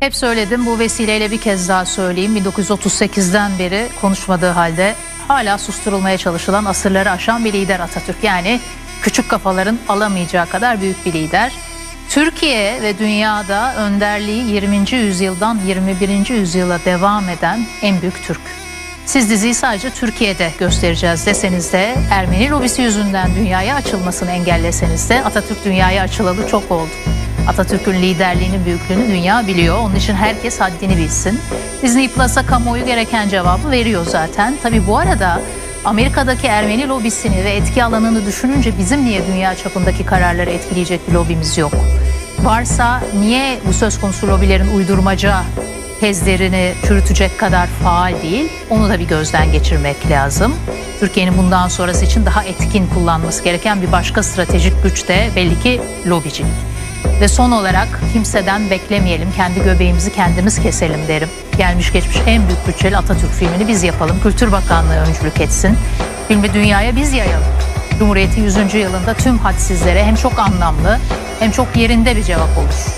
Hep söyledim bu vesileyle bir kez daha söyleyeyim. 1938'den beri konuşmadığı halde hala susturulmaya çalışılan asırları aşan bir lider Atatürk. Yani küçük kafaların alamayacağı kadar büyük bir lider. Türkiye ve dünyada önderliği 20. yüzyıldan 21. yüzyıla devam eden en büyük Türk. Siz diziyi sadece Türkiye'de göstereceğiz deseniz de Ermeni lobisi yüzünden dünyaya açılmasını engelleseniz de Atatürk dünyaya açılalı çok oldu. Atatürk'ün liderliğini, büyüklüğünü dünya biliyor. Onun için herkes haddini bilsin. Disney Plus'a kamuoyu gereken cevabı veriyor zaten. Tabii bu arada Amerika'daki Ermeni lobisini ve etki alanını düşününce bizim niye dünya çapındaki kararları etkileyecek bir lobimiz yok? Varsa niye bu söz konusu lobilerin uydurmaca tezlerini çürütecek kadar faal değil. Onu da bir gözden geçirmek lazım. Türkiye'nin bundan sonrası için daha etkin kullanması gereken bir başka stratejik güç de belli ki lobicilik. Ve son olarak kimseden beklemeyelim, kendi göbeğimizi kendimiz keselim derim. Gelmiş geçmiş en büyük bütçeli Atatürk filmini biz yapalım. Kültür Bakanlığı öncülük etsin. Filmi dünyaya biz yayalım. Cumhuriyet'in 100. yılında tüm hadsizlere hem çok anlamlı hem çok yerinde bir cevap olur.